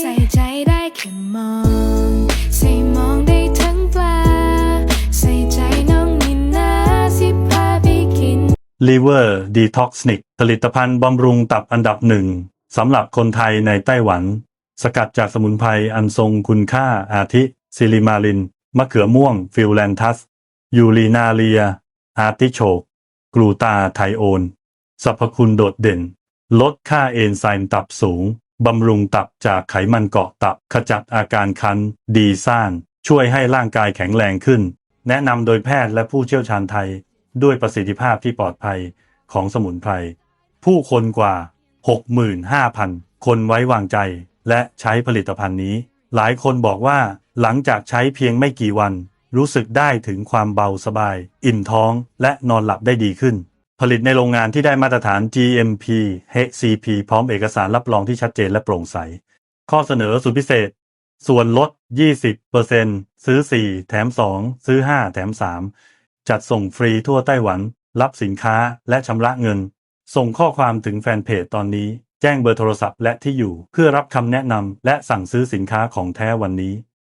ใส่ใจได้แค่มอง ใส่มองได้ทั้งปลา ใส่ใจน้องนินนาสิพาไปกิน Liver Detoxnic ผลิตภัณฑ์บำรุงตับอันดับหนึ่งสำหรับคนไทยในไต้หวัน สกัดจากสมุนไพรอันทรงคุณค่าอาทิ ซิลิมาลิน มะเขือม่วง ฟิลแลนทัส ยูรีนาเลีย อาร์ติโชก กลูตาไทโอน สรรพคุณโดดเด่น ลดค่าเอนไซม์ตับสูง บำรุงตับจากไขมันเกาะตับ ขจัดอาการคัน ดีซ่าน ช่วยให้ร่างกายแข็งแรงขึ้น แนะนำโดยแพทย์และผู้เชี่ยวชาญไทย ด้วยประสิทธิภาพที่ปลอดภัยของสมุนไพร ผู้คนกว่า 65,000 คนไว้วางใจ และใช้ผลิตภัณฑ์นี้ หลายคนบอกว่าหลังจากใช้เพียงไม่กี่วัน รู้สึกได้ถึงความเบาสบาย อิ่มท้องและนอนหลับได้ดีขึ้น ผลิตในโรงงานที่ได้มาตรฐาน GMP HCP พร้อมเอกสารรับรองที่ชัดเจนและโปร่งใส ข้อเสนอสุดพิเศษ ส่วนลด 20%ซื้อ 4 แถม 2 ซื้อ 5 แถม 3 จัดส่งฟรีทั่วไต้หวัน รับสินค้าและชำระเงิน ส่งข้อความถึงแฟนเพจตอนนี้ แจ้งเบอร์โทรศัพท์และที่อยู่เพื่อรับคำแนะนำและสั่งซื้อสินค้าของแท้วันนี้